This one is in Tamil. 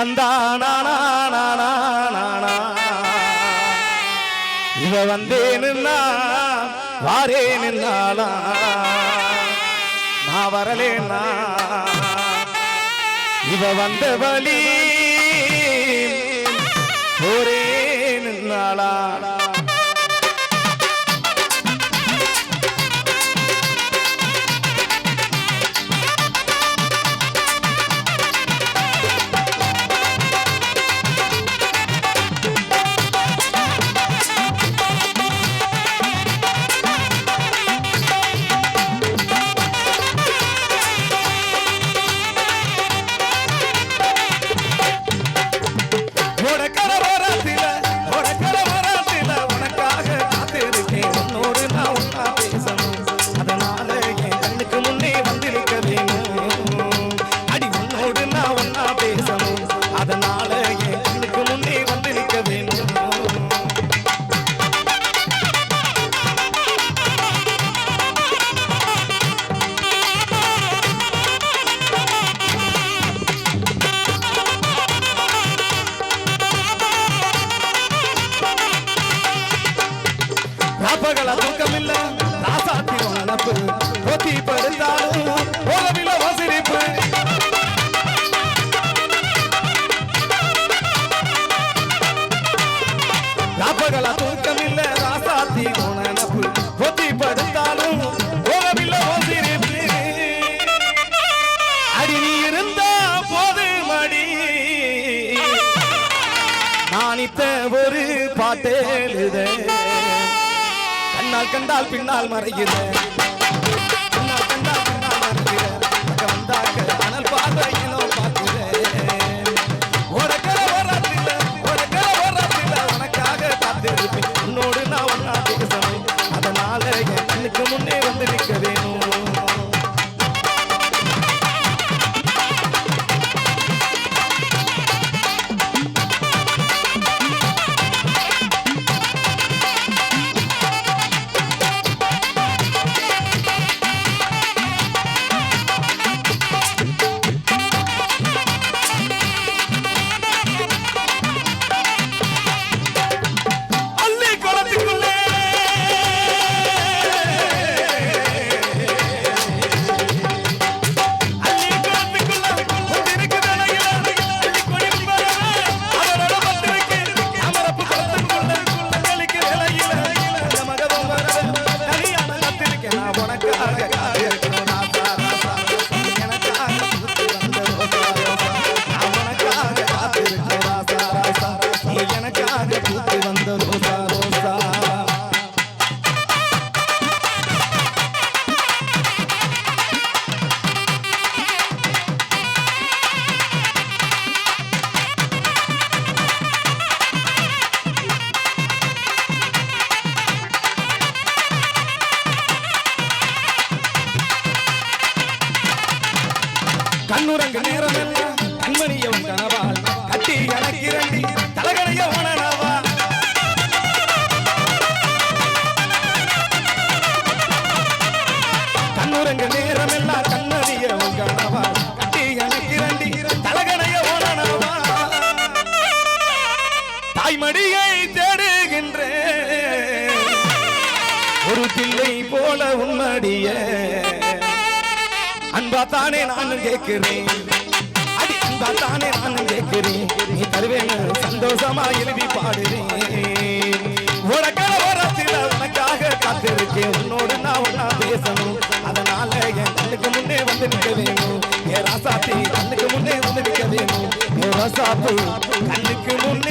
கந்தா இவ வந்தே நின்னா வாரே நின்னாலா நான் வரலேனா இவ வந்த வழி ஒரே நின்னாளா? ராப்பகல தூக்கமில்ல. ராசாத்தி வளப்பு கொத்தி படுத்தாலும் உலவில வசிரிப்பு. ராப்பகல தூக்கமில்ல ராசாத்தி உணனப்பு கொத்தி படுத்தாலும் உலவில வசிரிப்பு. அடி நீ இருந்த போது மடி. நானித்த ஒரு பாட்டு முன்னால் கண்டால் பின்னால் மறைகிற கண்ணால் கண்டால் பின்னால் மறைகிற வந்தாக்க அனல் பார்வையினோ பார்க்கிறேன். உனக்கர வராத்தில்ல உனக்கர வராத்தில்ல உனக்காக காத்திருப்பேன். உன்னோடு நான் ஒன்னா பேசணும். அதனால என் கண்ணுக்கு முன்னே வந்து கண்ணுரங்கு நேரம் கண்மணியவன் கனவால் கட்டி எனக்கு இரண்டி தலகணைய கண்ணுரங்கு நேரம் எல்லாம் கண்மணியவன் கனவால் கட்டி எனக்கு இரண்டி தலகணைய தாய்மடியை தேடுகின்றேன் ஒரு பிள்ளை போல உன்மடிய. அன்பா தானே நானும் கேட்கிறேன் அடி அன்பா தானே நானும் கேட்கிறேன் நீ தருவேன்னு சந்தோஷமா எழுதி பாடுறேன் உனக்காக ஓரத்தில் உனக்காக காத்திருக்கேன். உன்னோடு நான் ஒன்னா பேசணும். அதனால என் கண்ணுக்கு முன்னே வந்து நிற்க வேணும். ஏ ராசாத்தி கண்ணுக்கு முன்னே வந்து நிற்க வேணும். ஏ கண்ணுக்கு முன்னே